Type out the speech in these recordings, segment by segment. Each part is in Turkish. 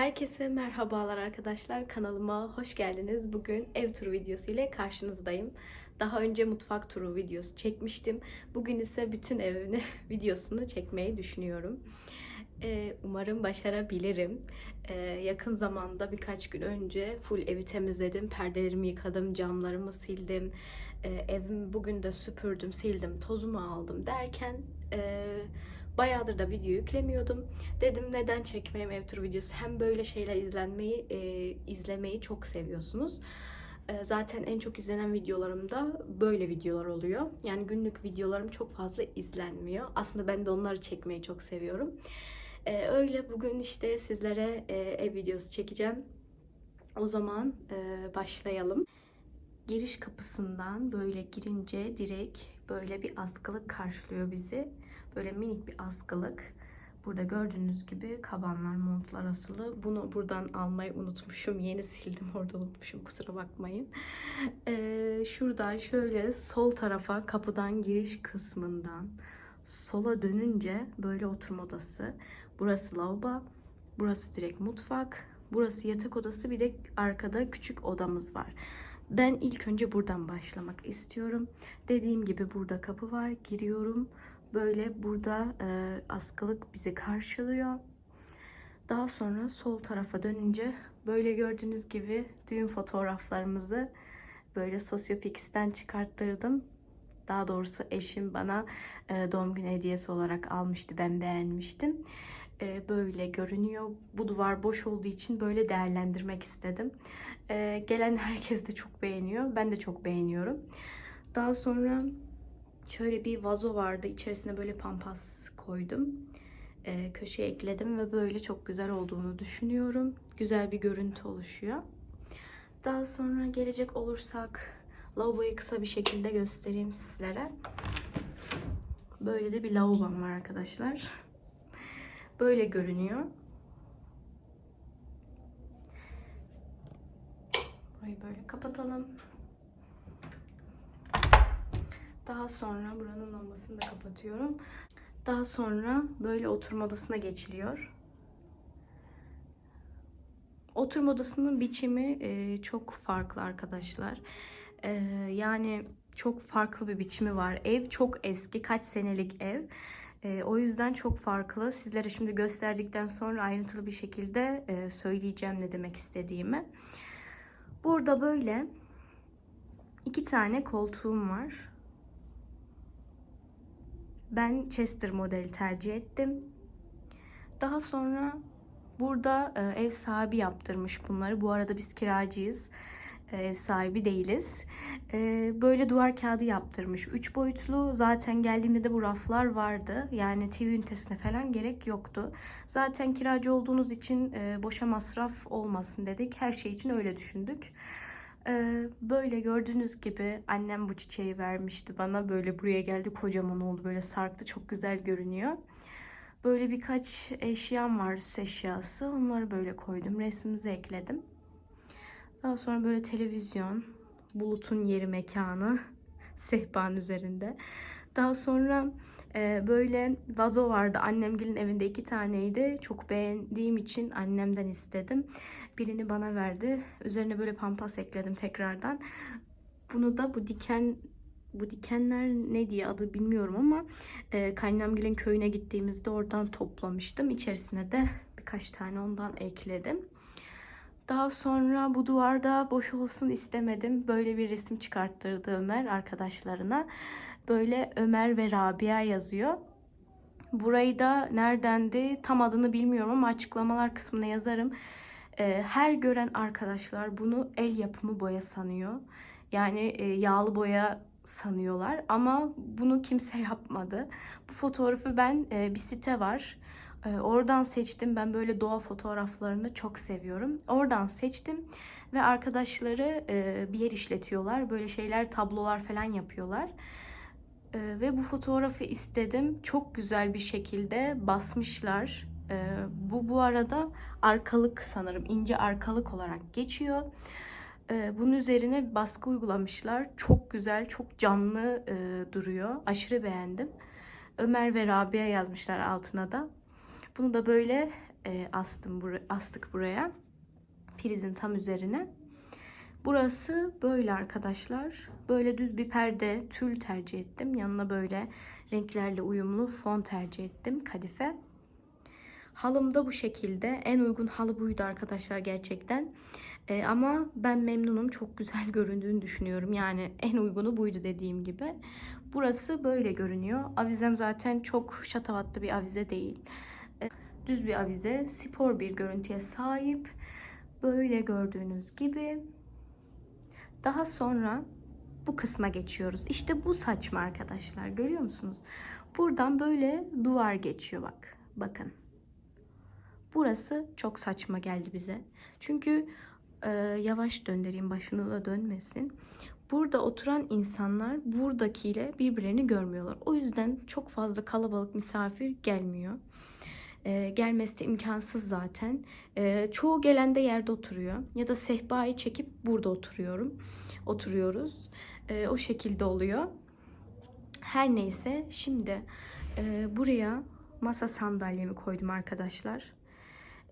Herkese merhabalar arkadaşlar. Kanalıma hoş geldiniz. Bugün ev turu videosu ile karşınızdayım. Daha önce mutfak turu videosu çekmiştim. Bugün ise bütün evini videosunu çekmeyi düşünüyorum. Ee, umarım başarabilirim. Ee, yakın zamanda birkaç gün önce full evi temizledim. Perdelerimi yıkadım, camlarımı sildim. Ee, evimi bugün de süpürdüm, sildim, tozumu aldım derken... E, bayağıdır da video yüklemiyordum. Dedim neden çekmeyeyim ev turu videosu. Hem böyle şeyler izlenmeyi, e, izlemeyi çok seviyorsunuz. E, zaten en çok izlenen videolarımda böyle videolar oluyor. Yani günlük videolarım çok fazla izlenmiyor. Aslında ben de onları çekmeyi çok seviyorum. E, öyle bugün işte sizlere e, ev videosu çekeceğim. O zaman e, başlayalım. Giriş kapısından böyle girince direkt böyle bir askılık karşılıyor bizi. Böyle minik bir askılık. Burada gördüğünüz gibi kabanlar, montlar asılı. Bunu buradan almayı unutmuşum. Yeni sildim orada unutmuşum kusura bakmayın. Ee, şuradan şöyle sol tarafa kapıdan giriş kısmından sola dönünce böyle oturma odası. Burası lavabo. Burası direkt mutfak. Burası yatak odası. Bir de arkada küçük odamız var. Ben ilk önce buradan başlamak istiyorum. Dediğim gibi burada kapı var. Giriyorum. Böyle burada e, askılık bizi karşılıyor. Daha sonra sol tarafa dönünce böyle gördüğünüz gibi düğün fotoğraflarımızı böyle Sosyopix'ten çıkarttırdım. Daha doğrusu eşim bana e, doğum günü hediyesi olarak almıştı. Ben beğenmiştim. E, böyle görünüyor. Bu duvar boş olduğu için böyle değerlendirmek istedim. E, gelen herkes de çok beğeniyor. Ben de çok beğeniyorum. Daha sonra Şöyle bir vazo vardı. İçerisine böyle pampas koydum. Ee, köşeye ekledim ve böyle çok güzel olduğunu düşünüyorum. Güzel bir görüntü oluşuyor. Daha sonra gelecek olursak lavaboyu kısa bir şekilde göstereyim sizlere. Böyle de bir lavabom var arkadaşlar. Böyle görünüyor. Burayı böyle kapatalım. Daha sonra buranın lambasını da kapatıyorum. Daha sonra böyle oturma odasına geçiliyor. Oturma odasının biçimi e, çok farklı arkadaşlar. E, yani çok farklı bir biçimi var. Ev çok eski, kaç senelik ev. E, o yüzden çok farklı. Sizlere şimdi gösterdikten sonra ayrıntılı bir şekilde e, söyleyeceğim ne demek istediğimi. Burada böyle iki tane koltuğum var. Ben Chester modeli tercih ettim. Daha sonra burada e, ev sahibi yaptırmış bunları. Bu arada biz kiracıyız. E, ev sahibi değiliz. E, böyle duvar kağıdı yaptırmış. 3 boyutlu. Zaten geldiğimde de bu raflar vardı. Yani TV ünitesine falan gerek yoktu. Zaten kiracı olduğunuz için e, boşa masraf olmasın dedik. Her şey için öyle düşündük. Böyle gördüğünüz gibi annem bu çiçeği vermişti bana. Böyle buraya geldi kocaman oldu. Böyle sarktı. Çok güzel görünüyor. Böyle birkaç eşyam var. Süs eşyası. Onları böyle koydum. Resmimizi ekledim. Daha sonra böyle televizyon. Bulutun yeri mekanı. Sehpanın üzerinde. Daha sonra e, böyle vazo vardı. Annemgilin evinde iki taneydi. Çok beğendiğim için annemden istedim. Birini bana verdi. Üzerine böyle pampas ekledim tekrardan. Bunu da bu diken bu dikenler ne diye adı bilmiyorum ama e, Kaynamgil'in köyüne gittiğimizde oradan toplamıştım. İçerisine de birkaç tane ondan ekledim. Daha sonra bu duvarda boş olsun istemedim. Böyle bir resim çıkarttırdı Ömer arkadaşlarına. Böyle Ömer ve Rabia yazıyor. Burayı da neredendi tam adını bilmiyorum ama açıklamalar kısmına yazarım. Ee, her gören arkadaşlar bunu el yapımı boya sanıyor. Yani e, yağlı boya sanıyorlar ama bunu kimse yapmadı. Bu fotoğrafı ben e, bir site var. E, oradan seçtim. Ben böyle doğa fotoğraflarını çok seviyorum. Oradan seçtim ve arkadaşları bir yer işletiyorlar. Böyle şeyler, tablolar falan yapıyorlar. Ve bu fotoğrafı istedim. Çok güzel bir şekilde basmışlar. Ee, bu bu arada arkalık sanırım ince arkalık olarak geçiyor. Ee, bunun üzerine baskı uygulamışlar. Çok güzel, çok canlı e, duruyor. Aşırı beğendim. Ömer ve Rabia yazmışlar altına da. Bunu da böyle e, astım bura- astık buraya. Prizin tam üzerine. Burası böyle arkadaşlar. Böyle düz bir perde tül tercih ettim. Yanına böyle renklerle uyumlu fon tercih ettim kadife. Halım da bu şekilde. En uygun halı buydu arkadaşlar gerçekten. Ee, ama ben memnunum. Çok güzel göründüğünü düşünüyorum. Yani en uygunu buydu dediğim gibi. Burası böyle görünüyor. Avizem zaten çok şatavatlı bir avize değil. Düz bir avize. Spor bir görüntüye sahip. Böyle gördüğünüz gibi. Daha sonra bu kısma geçiyoruz. İşte bu saçma arkadaşlar. Görüyor musunuz? Buradan böyle duvar geçiyor bak. Bakın. Burası çok saçma geldi bize. Çünkü e, yavaş döndüreyim başını da dönmesin. Burada oturan insanlar buradakiyle birbirlerini görmüyorlar. O yüzden çok fazla kalabalık misafir gelmiyor. E, gelmesi imkansız zaten. E, çoğu gelen de yerde oturuyor. Ya da sehpayı çekip burada oturuyorum. Oturuyoruz. E, o şekilde oluyor. Her neyse şimdi e, buraya masa sandalyemi koydum arkadaşlar.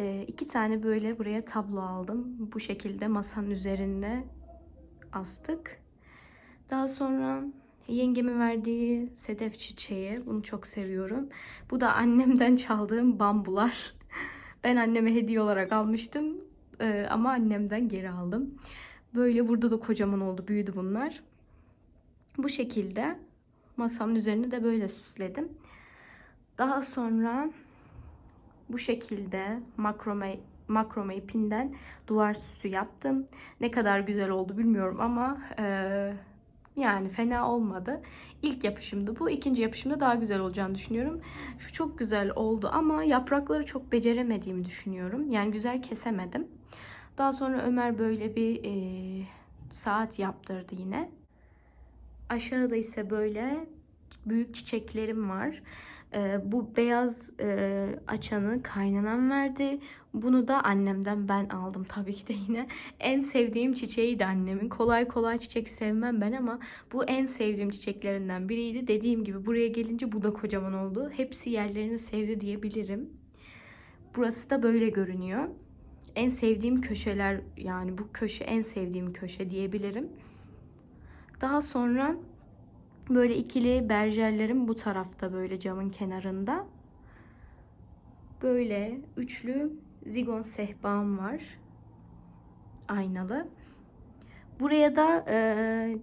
E, iki tane böyle buraya tablo aldım. Bu şekilde masanın üzerinde astık. Daha sonra yengemin verdiği sedef çiçeği. Bunu çok seviyorum. Bu da annemden çaldığım bambular. Ben anneme hediye olarak almıştım. E, ama annemden geri aldım. Böyle burada da kocaman oldu. Büyüdü bunlar. Bu şekilde masamın üzerinde de böyle süsledim. Daha sonra bu şekilde makrome makrome ipinden duvar süsü yaptım. Ne kadar güzel oldu bilmiyorum ama eee, yani fena olmadı. İlk yapışımdı bu. İkinci yapışımda daha güzel olacağını düşünüyorum. Şu çok güzel oldu ama yaprakları çok beceremediğimi düşünüyorum. Yani güzel kesemedim. Daha sonra Ömer böyle bir eee, saat yaptırdı yine. Aşağıda ise böyle büyük çiçeklerim var. Ee, bu beyaz e, açanı kaynanam verdi. Bunu da annemden ben aldım tabii ki de yine. En sevdiğim çiçeğiydi annemin. Kolay kolay çiçek sevmem ben ama bu en sevdiğim çiçeklerinden biriydi. Dediğim gibi buraya gelince bu da kocaman oldu. Hepsi yerlerini sevdi diyebilirim. Burası da böyle görünüyor. En sevdiğim köşeler yani bu köşe en sevdiğim köşe diyebilirim. Daha sonra böyle ikili berjerlerim bu tarafta böyle camın kenarında. Böyle üçlü zigon sehpam var. Aynalı. Buraya da e,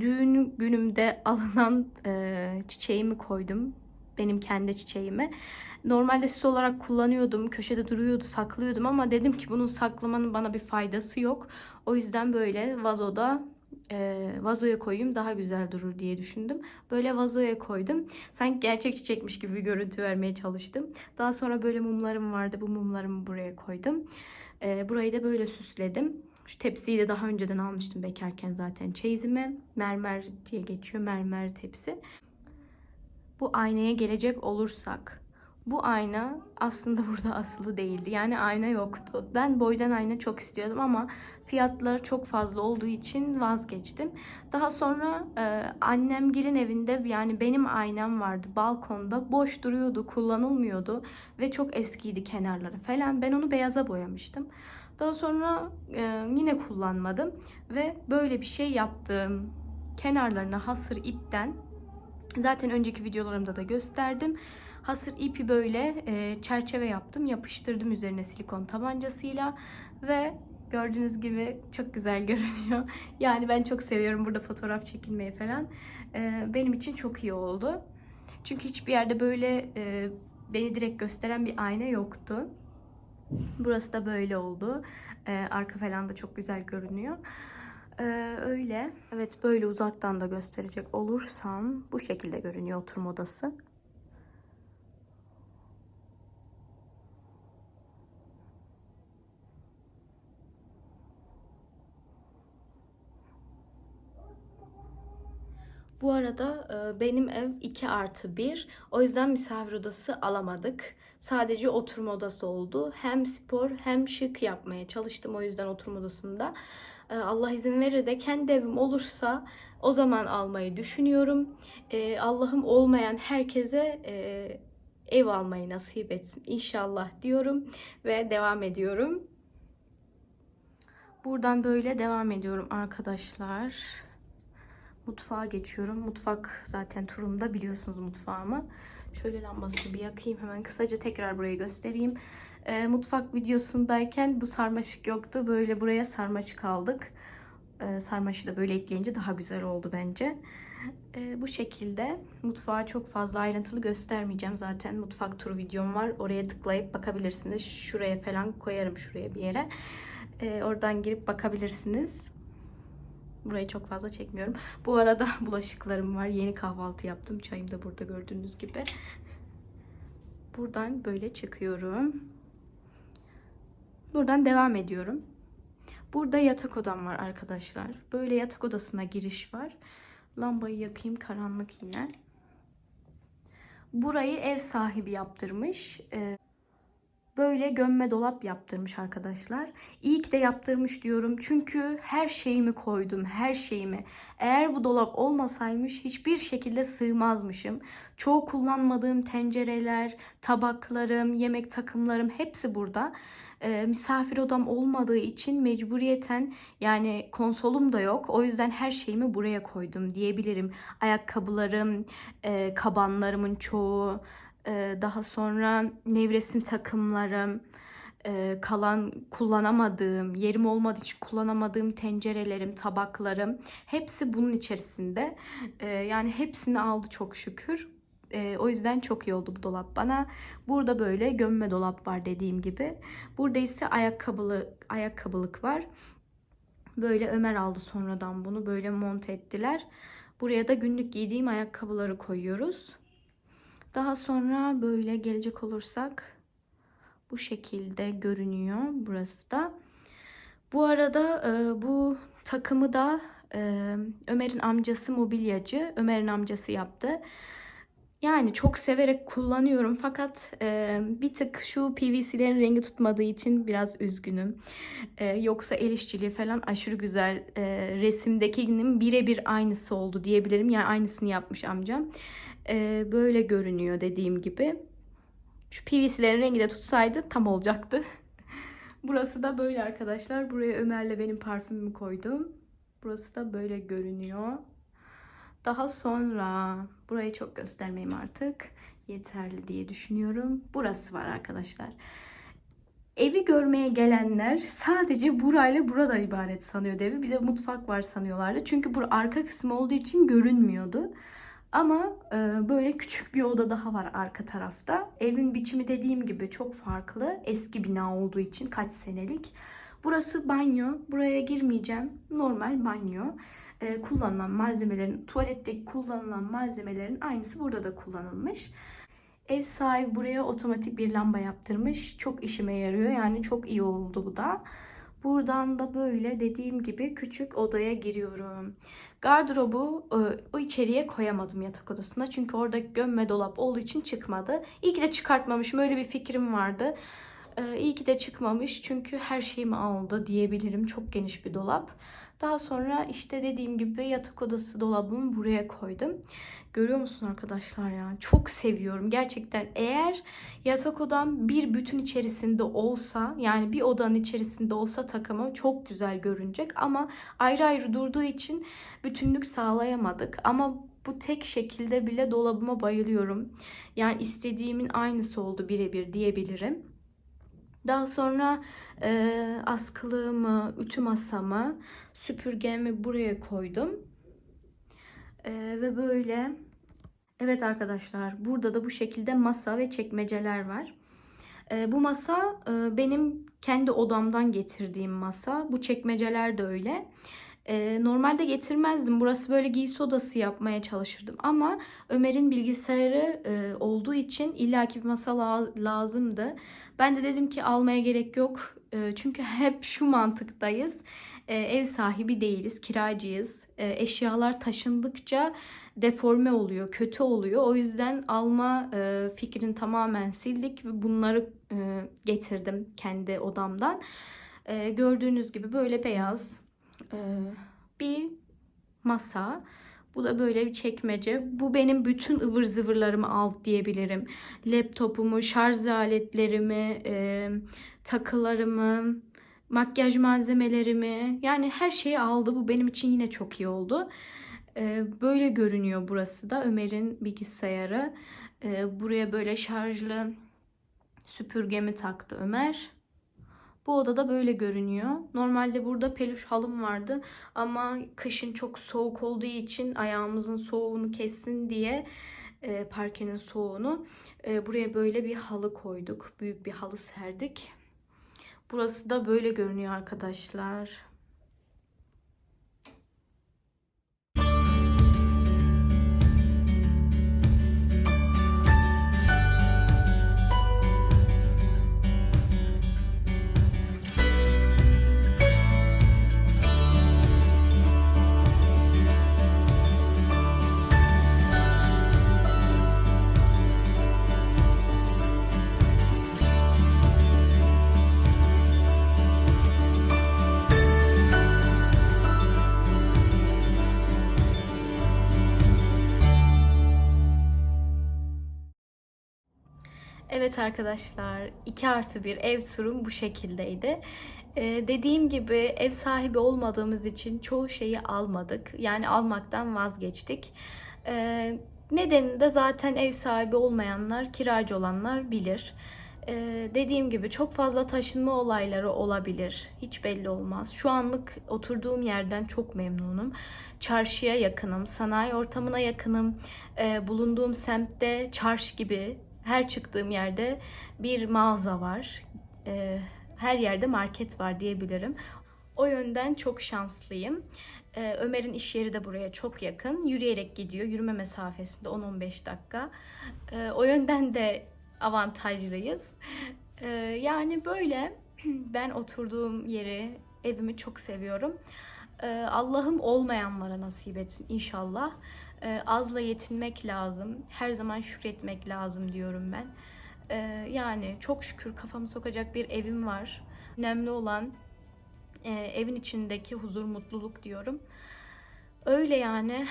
düğün günümde alınan e, çiçeğimi koydum. Benim kendi çiçeğimi. Normalde süs olarak kullanıyordum. Köşede duruyordu, saklıyordum ama dedim ki bunun saklamanın bana bir faydası yok. O yüzden böyle vazoda e, vazoya koyayım daha güzel durur diye düşündüm. Böyle vazoya koydum. Sanki gerçek çiçekmiş gibi bir görüntü vermeye çalıştım. Daha sonra böyle mumlarım vardı. Bu mumlarımı buraya koydum. E, burayı da böyle süsledim. Şu tepsiyi de daha önceden almıştım bekarken zaten çeyizime. Mermer diye geçiyor. Mermer tepsi. Bu aynaya gelecek olursak bu ayna aslında burada asılı değildi. Yani ayna yoktu. Ben boydan ayna çok istiyordum ama fiyatları çok fazla olduğu için vazgeçtim. Daha sonra e, annem gelin evinde yani benim aynam vardı balkonda. Boş duruyordu, kullanılmıyordu ve çok eskiydi kenarları falan. Ben onu beyaza boyamıştım. Daha sonra e, yine kullanmadım ve böyle bir şey yaptım. Kenarlarına hasır ipten Zaten önceki videolarımda da gösterdim. Hasır ipi böyle e, çerçeve yaptım. Yapıştırdım üzerine silikon tabancasıyla. Ve gördüğünüz gibi çok güzel görünüyor. Yani ben çok seviyorum burada fotoğraf çekilmeyi falan. E, benim için çok iyi oldu. Çünkü hiçbir yerde böyle e, beni direkt gösteren bir ayna yoktu. Burası da böyle oldu. E, arka falan da çok güzel görünüyor. Ee, öyle. Evet böyle uzaktan da gösterecek olursam bu şekilde görünüyor oturma odası. Bu arada e, benim ev 2 artı 1. O yüzden misafir odası alamadık. Sadece oturma odası oldu. Hem spor hem şık yapmaya çalıştım o yüzden oturma odasında. E, Allah izin verir de kendi evim olursa o zaman almayı düşünüyorum. E, Allah'ım olmayan herkese ev almayı nasip etsin inşallah diyorum ve devam ediyorum. Buradan böyle devam ediyorum arkadaşlar. Mutfağa geçiyorum. Mutfak zaten turumda biliyorsunuz mutfağımı. Şöyle lambasını bir yakayım hemen kısaca tekrar burayı göstereyim. Ee, mutfak videosundayken bu sarmaşık yoktu. Böyle buraya sarmaşık aldık. Ee, sarmaşığı da böyle ekleyince daha güzel oldu bence. Ee, bu şekilde mutfağı çok fazla ayrıntılı göstermeyeceğim. Zaten mutfak turu videom var. Oraya tıklayıp bakabilirsiniz. Şuraya falan koyarım şuraya bir yere. Ee, oradan girip bakabilirsiniz. Burayı çok fazla çekmiyorum. Bu arada bulaşıklarım var. Yeni kahvaltı yaptım. Çayım da burada gördüğünüz gibi. Buradan böyle çıkıyorum. Buradan devam ediyorum. Burada yatak odam var arkadaşlar. Böyle yatak odasına giriş var. Lambayı yakayım karanlık yine. Burayı ev sahibi yaptırmış. Ee, böyle gömme dolap yaptırmış arkadaşlar. İyi ki de yaptırmış diyorum. Çünkü her şeyimi koydum. Her şeyimi. Eğer bu dolap olmasaymış hiçbir şekilde sığmazmışım. Çoğu kullanmadığım tencereler, tabaklarım, yemek takımlarım hepsi burada. Ee, misafir odam olmadığı için mecburiyeten yani konsolum da yok. O yüzden her şeyimi buraya koydum diyebilirim. Ayakkabılarım, e, kabanlarımın çoğu, e, daha sonra nevresim takımlarım, e, kalan kullanamadığım, yerim olmadığı için kullanamadığım tencerelerim, tabaklarım hepsi bunun içerisinde. E, yani hepsini aldı çok şükür. E, o yüzden çok iyi oldu bu dolap bana. Burada böyle gömme dolap var dediğim gibi. Burada ise ayakkabılı ayakkabılık var. Böyle Ömer aldı sonradan bunu böyle monte ettiler. Buraya da günlük giydiğim ayakkabıları koyuyoruz. Daha sonra böyle gelecek olursak bu şekilde görünüyor burası da. Bu arada e, bu takımı da e, Ömer'in amcası mobilyacı. Ömer'in amcası yaptı. Yani çok severek kullanıyorum fakat e, bir tık şu PVC'lerin rengi tutmadığı için biraz üzgünüm. E, yoksa el işçiliği falan aşırı güzel. E, resimdekinin birebir aynısı oldu diyebilirim. Yani aynısını yapmış amcam. E, böyle görünüyor dediğim gibi. Şu PVC'lerin rengi de tutsaydı tam olacaktı. Burası da böyle arkadaşlar. Buraya Ömer'le benim parfümümü koydum. Burası da böyle görünüyor. Daha sonra burayı çok göstermeyeyim artık. Yeterli diye düşünüyorum. Burası var arkadaşlar. Evi görmeye gelenler sadece burayla buradan ibaret sanıyordu evi. Bir de mutfak var sanıyorlardı. Çünkü bu arka kısmı olduğu için görünmüyordu. Ama e, böyle küçük bir oda daha var arka tarafta. Evin biçimi dediğim gibi çok farklı. Eski bina olduğu için kaç senelik. Burası banyo. Buraya girmeyeceğim. Normal banyo e, kullanılan malzemelerin, tuvaletteki kullanılan malzemelerin aynısı burada da kullanılmış. Ev sahibi buraya otomatik bir lamba yaptırmış. Çok işime yarıyor. Yani çok iyi oldu bu da. Buradan da böyle dediğim gibi küçük odaya giriyorum. Gardırobu e, o içeriye koyamadım yatak odasına. Çünkü orada gömme dolap olduğu için çıkmadı. İyi ki de çıkartmamışım. Öyle bir fikrim vardı. E, iyi ki de çıkmamış. Çünkü her şeyimi aldı diyebilirim. Çok geniş bir dolap. Daha sonra işte dediğim gibi yatak odası dolabımı buraya koydum. Görüyor musun arkadaşlar ya? Çok seviyorum gerçekten. Eğer yatak odam bir bütün içerisinde olsa yani bir odanın içerisinde olsa takımı çok güzel görünecek. Ama ayrı ayrı durduğu için bütünlük sağlayamadık. Ama bu tek şekilde bile dolabıma bayılıyorum. Yani istediğimin aynısı oldu birebir diyebilirim. Daha sonra e, askılığımı, ütü masamı, süpürgemi buraya koydum. E, ve böyle evet arkadaşlar burada da bu şekilde masa ve çekmeceler var. E, bu masa e, benim kendi odamdan getirdiğim masa. Bu çekmeceler de öyle. E, normalde getirmezdim. Burası böyle giysi odası yapmaya çalışırdım. Ama Ömer'in bilgisayarı e, olduğu için illaki bir masa la- lazımdı. Ben de dedim ki almaya gerek yok. E, çünkü hep şu mantıktayız. E, ev sahibi değiliz, kiracıyız. Eşyalar taşındıkça deforme oluyor, kötü oluyor. O yüzden alma e, fikrini tamamen sildik ve bunları getirdim kendi odamdan. Gördüğünüz gibi böyle beyaz bir masa. Bu da böyle bir çekmece. Bu benim bütün ıvır zıvırlarımı aldı diyebilirim. Laptopumu, şarj aletlerimi, e, takılarımı, makyaj malzemelerimi yani her şeyi aldı. Bu benim için yine çok iyi oldu. E, böyle görünüyor burası da Ömer'in bilgisayarı. E, buraya böyle şarjlı süpürgemi taktı Ömer. Bu odada böyle görünüyor. Normalde burada peluş halım vardı ama kışın çok soğuk olduğu için ayağımızın soğuğunu kessin diye e, parkenin soğuğunu e, buraya böyle bir halı koyduk. Büyük bir halı serdik. Burası da böyle görünüyor arkadaşlar. Evet arkadaşlar 2 artı bir ev turum bu şekildeydi. Ee, dediğim gibi ev sahibi olmadığımız için çoğu şeyi almadık. Yani almaktan vazgeçtik. Ee, nedeni de zaten ev sahibi olmayanlar, kiracı olanlar bilir. Ee, dediğim gibi çok fazla taşınma olayları olabilir. Hiç belli olmaz. Şu anlık oturduğum yerden çok memnunum. Çarşıya yakınım, sanayi ortamına yakınım. Ee, bulunduğum semtte çarşı gibi her çıktığım yerde bir mağaza var. Ee, her yerde market var diyebilirim. O yönden çok şanslıyım. Ee, Ömer'in iş yeri de buraya çok yakın. Yürüyerek gidiyor. Yürüme mesafesinde 10-15 dakika. Ee, o yönden de avantajlıyız. Yani böyle ben oturduğum yeri, evimi çok seviyorum. Ee, Allah'ım olmayanlara nasip etsin inşallah. Ee, azla yetinmek lazım. Her zaman şükretmek lazım diyorum ben. Ee, yani çok şükür kafamı sokacak bir evim var. Önemli olan e, evin içindeki huzur, mutluluk diyorum. Öyle yani.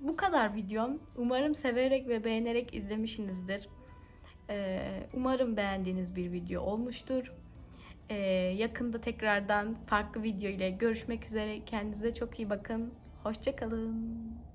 Bu kadar videom. Umarım severek ve beğenerek izlemişsinizdir. Umarım beğendiğiniz bir video olmuştur. Ee, yakında tekrardan farklı video ile görüşmek üzere. Kendinize çok iyi bakın. Hoşçakalın.